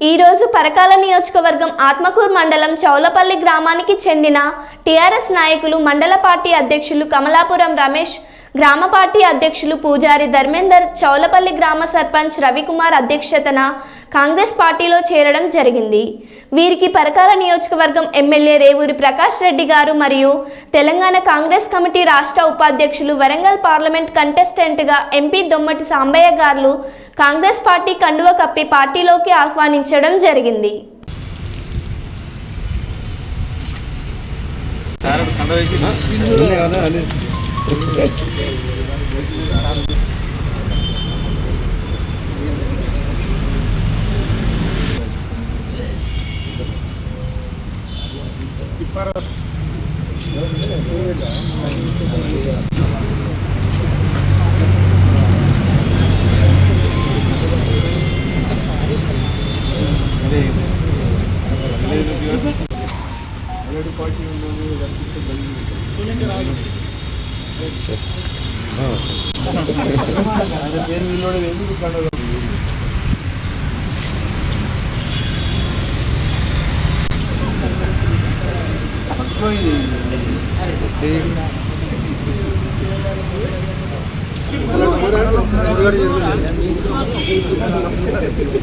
ఈరోజు పరకాల నియోజకవర్గం ఆత్మకూర్ మండలం చౌలపల్లి గ్రామానికి చెందిన టీఆర్ఎస్ నాయకులు మండల పార్టీ అధ్యక్షులు కమలాపురం రమేష్ గ్రామ పార్టీ అధ్యక్షులు పూజారి ధర్మేందర్ చౌలపల్లి గ్రామ సర్పంచ్ రవికుమార్ అధ్యక్షతన కాంగ్రెస్ పార్టీలో చేరడం జరిగింది. వీరికి పరకాల నియోజకవర్గం ఎమ్మెల్యే రేవూరి ప్రకాష్ రెడ్డి గారు మరియు తెలంగాణ కాంగ్రెస్ కమిటీ రాష్ట్ర ఉపాధ్యక్షులు వరంగల్ పార్లమెంట్ కంటెస్టెంట్గా ఎంపీ దొమ్మటి సాంబయ్య గారు కాంగ్రెస్ పార్టీ కండువ కప్పి పార్టీలోకి ఆహ్వానించడం జరిగింది. ಎರಡು ಪಾರ್ಟಿ ಒಂದು ఇది